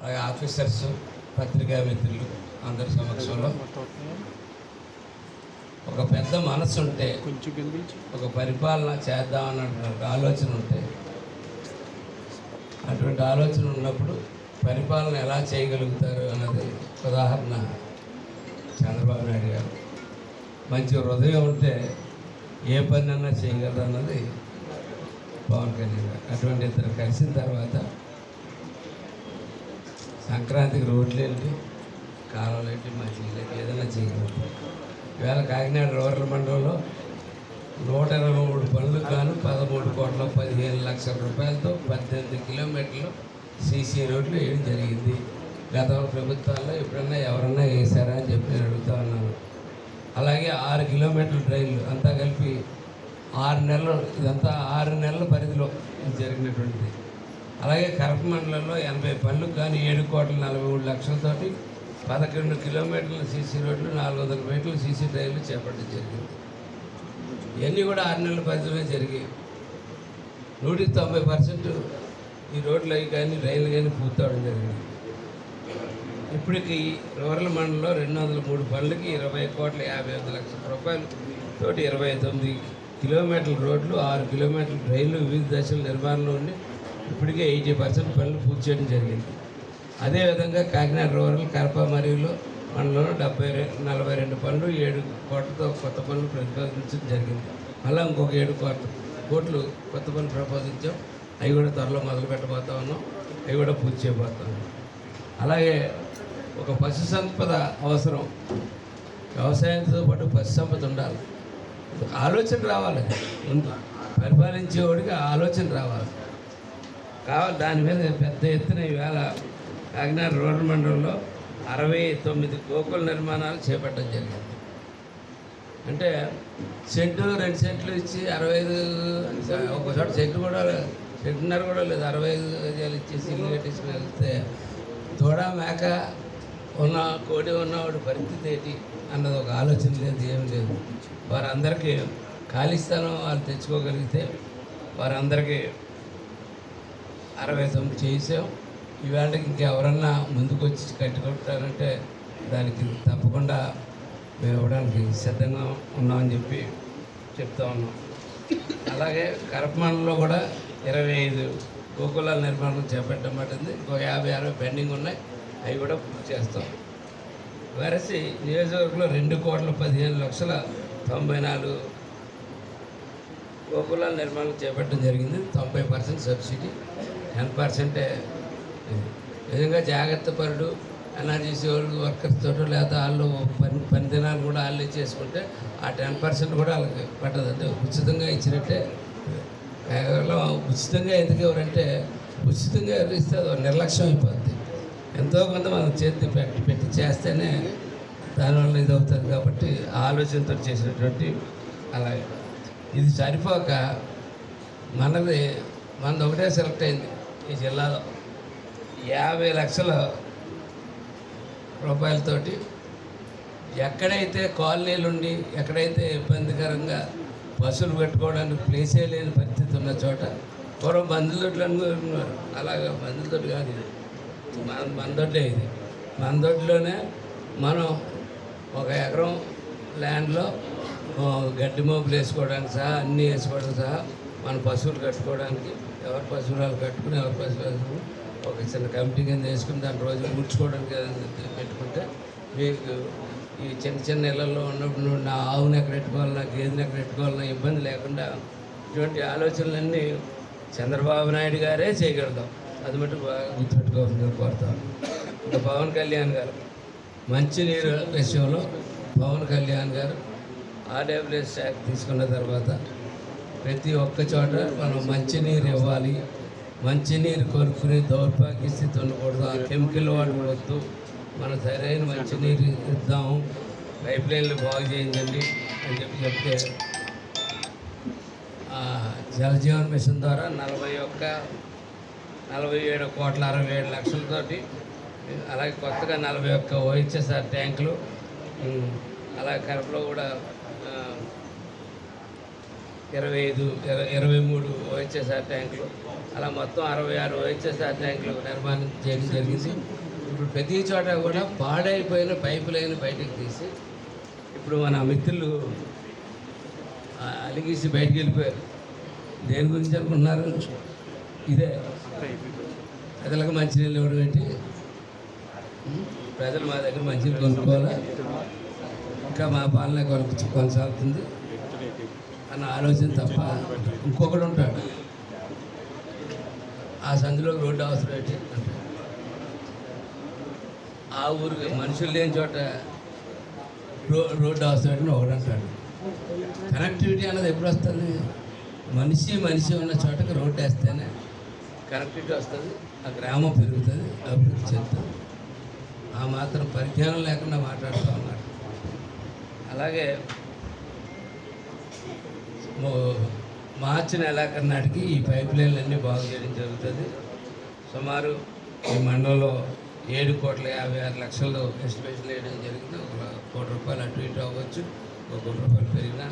అలాగే ఆఫీసర్స్ పత్రికా మిత్రులు అందరి సమక్షంలో ఒక పెద్ద మనసు ఉంటే ఒక పరిపాలన చేద్దామన్నటువంటి ఆలోచన ఉంటే అటువంటి ఆలోచన ఉన్నప్పుడు పరిపాలన ఎలా చేయగలుగుతారు అన్నది ఉదాహరణ చంద్రబాబు నాయుడు గారు. మంచి హృదయం ఉంటే ఏ పని అన్నా చేయగలరు అన్నది పవన్ కళ్యాణ్ గారు. అటువంటి ఇద్దరు కలిసిన తర్వాత సంక్రాంతికి రోడ్లు వెళ్ళి కాలువలు వెళ్ళి మంచిగా ఏదైనా చేయగలుగుతారు ఇవాళ కాకినాడ రూరల్ మండలంలో నూట ఇరవై మూడు పనులు కాను పదమూడు కోట్ల పదిహేను లక్షల రూపాయలతో పద్దెనిమిది కిలోమీటర్లు సీసీ రోడ్లు వేయడం జరిగింది. గత ప్రభుత్వాల్లో ఎప్పుడన్నా ఎవరన్నా వేసారా అని చెప్పి నేను అడుగుతా ఉన్నాను. అలాగే ఆరు కిలోమీటర్ల ట్రైన్లు అంతా కలిపి ఆరు నెలలు ఇదంతా ఆరు నెలల పరిధిలో జరిగినటువంటిది. అలాగే కరప మండలంలో ఎనభై పనులు కానీ ఏడు కోట్ల నలభై మూడు లక్షలతోటి పదకొండు కిలోమీటర్ల సీసీ రోడ్లు నాలుగు వందల మీటర్ల సీసీ ట్రైన్లు చేపట్టడం జరిగింది. ఇవన్నీ కూడా ఆరు నెలల పరిధిలో జరిగాయి. నూటికి తొంభై పర్సెంట్ ఈ రోడ్లు అవి కానీ రైలు కానీ పూర్తవడం జరిగింది. ఇప్పటికి రూరల్ మండలంలో రెండు వందల మూడు పనులకి ఇరవై కోట్ల యాభై ఐదు లక్షల రూపాయలు తోటి ఇరవై తొమ్మిది కిలోమీటర్ల రోడ్లు ఆరు కిలోమీటర్ల రైళ్ళు వివిధ దశల నిర్మాణంలో ఉండి ఇప్పటికే ఎయిటీ పర్సెంట్ పనులు పూర్తి చేయడం జరిగింది. అదేవిధంగా కాకినాడ రూరల్ కరప మరియులో మనలో డెబ్బై నలభై రెండు పనులు ఏడు కోట్లతో కొత్త పనులు ప్రతిపాదించడం జరిగింది. మళ్ళీ ఇంకొక ఏడు కోట్ల కోట్లు కొత్త పనులు ప్రపోజించాం అవి కూడా త్వరలో మొదలు పెట్టబోతా ఉన్నాం. అవి కూడా పూర్తి చేయబోతా ఉన్నాం. అలాగే ఒక పశు సంపద అవసరం. వ్యవసాయంతో పాటు పశు సంపద ఉండాలి. ఆలోచన రావాలి. ముందు పరిపాలించేవాడికి ఆలోచన రావాలి. కావాలి దాని మీద పెద్ద ఎత్తున ఈవేళ కాకినాడ రూరల్ మండలంలో అరవై తొమ్మిది గోకుల నిర్మాణాలు చేపట్టడం జరిగింది. అంటే సెంటు రెండు సెంట్లు ఇచ్చి అరవై ఐదు ఒక చోట సెంటు కూడా సెంటున్నర కూడా లేదు. అరవై ఐదు గజాలు ఇచ్చేసి ఇల్లు కట్టేసి వెళ్తే దూడ మేక ఉన్న కోడి ఉన్నవాడు పరిస్థితి ఏంటి అన్నది ఒక ఆలోచన లేదు ఏం లేదు. వారందరికీ ఖాళీ స్థలం వాళ్ళు తెచ్చుకోగలిగితే వారందరికీ అరవై తొమ్మిది చేసాం. ఇవాళకి ఇంకెవరన్నా ముందుకు వచ్చి కట్టుకుంటారంటే దానికి తప్పకుండా మేము ఇవ్వడానికి సిద్ధంగా ఉన్నామని చెప్పి చెప్తా ఉన్నాం. అలాగే కరపమండలో కూడా ఇరవై ఐదు గోకులాల నిర్మాణం చేపట్టడం పట్టింది. ఇంకో యాభై అరవై పెండింగ్ ఉన్నాయి. అవి కూడా పూర్తి చేస్తాం. వరసి నియోజకవర్గంలో రెండు కోట్ల పదిహేను లక్షల తొంభై నాలుగు గోకులాల నిర్మాణం చేపట్టడం జరిగింది. తొంభై పర్సెంట్ సబ్సిడీ. టెన్ పర్సెంటే నిజంగా జాగ్రత్త పరుడు ఎన్ఆర్జీసీ వాళ్ళు వర్కర్స్ తోటి లేదా వాళ్ళు పని పని దినాలు కూడా వాళ్ళే చేసుకుంటే ఆ టెన్ పర్సెంట్ కూడా వాళ్ళకి పట్టదంటే ఉచితంగా ఇచ్చినట్టే. కేవలం ఉచితంగా ఎందుకు ఎవరంటే ఉచితంగా ఎవరు ఇస్తే అది నిర్లక్ష్యం అయిపోద్ది. ఎంతో కొంత మనం చేతి పెట్టి పెట్టి చేస్తేనే దానివల్ల ఇది అవుతుంది కాబట్టి ఆలోచనతో చేసినటువంటి అలాగే. ఇది సరిపోక మనది మనది ఒకటే సెలెక్ట్ అయింది. ఈ జిల్లాలో యాభై లక్షల రూపాయలతోటి ఎక్కడైతే కాలనీలు ఉండి ఎక్కడైతే ఇబ్బందికరంగా బస్సులు పెట్టుకోవడానికి ప్లేసే లేని పరిస్థితి ఉన్న చోట పూర్వం బంధుదొడ్లు అనుకున్నారు. అలాగా బంధుదొడ్డు కాదు ఇది. మన మందొడ్డే ఇది. మనదొడ్లోనే మనం ఒక ఎకరం ల్యాండ్లో గడ్డి మోపులు వేసుకోవడానికి సహా అన్నీ వేసుకోవడం సహా మన పశువులు కట్టుకోవడానికి ఎవరి పశువురాలు కట్టుకుని ఎవరి పశువురాలు ఒక చిన్న కమిటీ కింద వేసుకుని దాని రోజు ముడుచుకోవడానికి పెట్టుకుంటే మీకు ఈ చిన్న చిన్న ఇళ్ళలో ఉన్నప్పుడు నువ్వు నా ఆవుని ఎక్కడ పెట్టుకోవాలి నా గేదెని ఎక్కడ పెట్టుకోవాలన్నా ఇబ్బంది లేకుండా ఇటువంటి ఆలోచనలన్నీ చంద్రబాబు నాయుడు గారే చేయగలుగుతాం. అది మటు బాగా గుర్తుపెట్టుకోవాలని కోరుతాం ఇంకా పవన్ కళ్యాణ్ గారు మంచినీరు విషయంలో పవన్ కళ్యాణ్ గారు ఆర్డబ్ల్యూఎస్ యాక్ట్ తీసుకున్న తర్వాత ప్రతి ఒక్క చోట మనం మంచినీరు ఇవ్వాలి. మంచినీరు కొనుక్కుని దౌర్భాగ్య స్థితి ఉండకూడదు ఆ కెమికల్ వాడకూడదు మనం సరైన మంచినీరు ఇద్దాము. పైప్ లైన్లు బాగు చేయండి అని చెప్పి చెప్తే జలజీవన్ మిషన్ ద్వారా నలభై ఒక్క నలభై ఏడు కోట్ల అరవై ఏడు లక్షలతోటి అలాగే కొత్తగా నలభై ఒక్క ఓహెచ్ఎస్ఆర్ ట్యాంకులు అలా అలాగే కడపలో కూడా ఇరవై ఐదు ఇరవై ఇరవై మూడు ఓహెచ్ఎస్ఆర్ ట్యాంకులు అలా మొత్తం అరవై ఆరు ఓహెచ్ఎస్ఆర్ ట్యాంకులు నిర్మాణం చేయడం జరిగింది. ఇప్పుడు ప్రతి చోట కూడా పాడైపోయిన పైపు లైన్ బయటకు తీసి ఇప్పుడు మన మిత్రులు అలిగిసి అలిగేసి వెళ్ళిపోయారు. దేని గురించి అనుకుంటున్నారు? ఇదే. ప్రజలకు మంచినీళ్ళు ఇవ్వడం ఏంటి? ప్రజలు మా దగ్గర మంచినీళ్ళు కొనుక్కోవాలి? ఇంకా మా పాలన కొనసాగుతుంది. అన్న ఆలోచన తప్ప ఇంకొకడు ఉంటాడు. ఆ సందులో రోడ్డు అవసరం ఏంటి? ఆ ఊరికి మనుషులు లేని చోట రో రోడ్డు అవసరం ఏంటని ఒకడు అంటాడు. కనెక్టివిటీ అన్నది ఎప్పుడు వస్తుంది? మనిషి మనిషి ఉన్న చోటకి రోడ్డు వేస్తేనే కనెక్టివిటీ వస్తుంది ఆ గ్రామం పెరుగుతుంది అభివృద్ధి చెందుతుంది. ఆ మాత్రం పరిజ్ఞానం లేకుండా మాట్లాడుతూ ఉన్నాడు. అలాగే మార్చి నెలాఖరు నాటికి ఈ పైప్ లైన్లన్నీ బాగు చేయడం జరుగుతుంది. సుమారు ఈ మండలంలో ఏడు కోట్ల యాభై ఆరు లక్షలు ఎస్టిమేషన్ వేయడం జరిగింది. ఒక కోటి రూపాయలు అటు ఇటు అవ్వచ్చు ఒక కోటి రూపాయలు పెరిగినా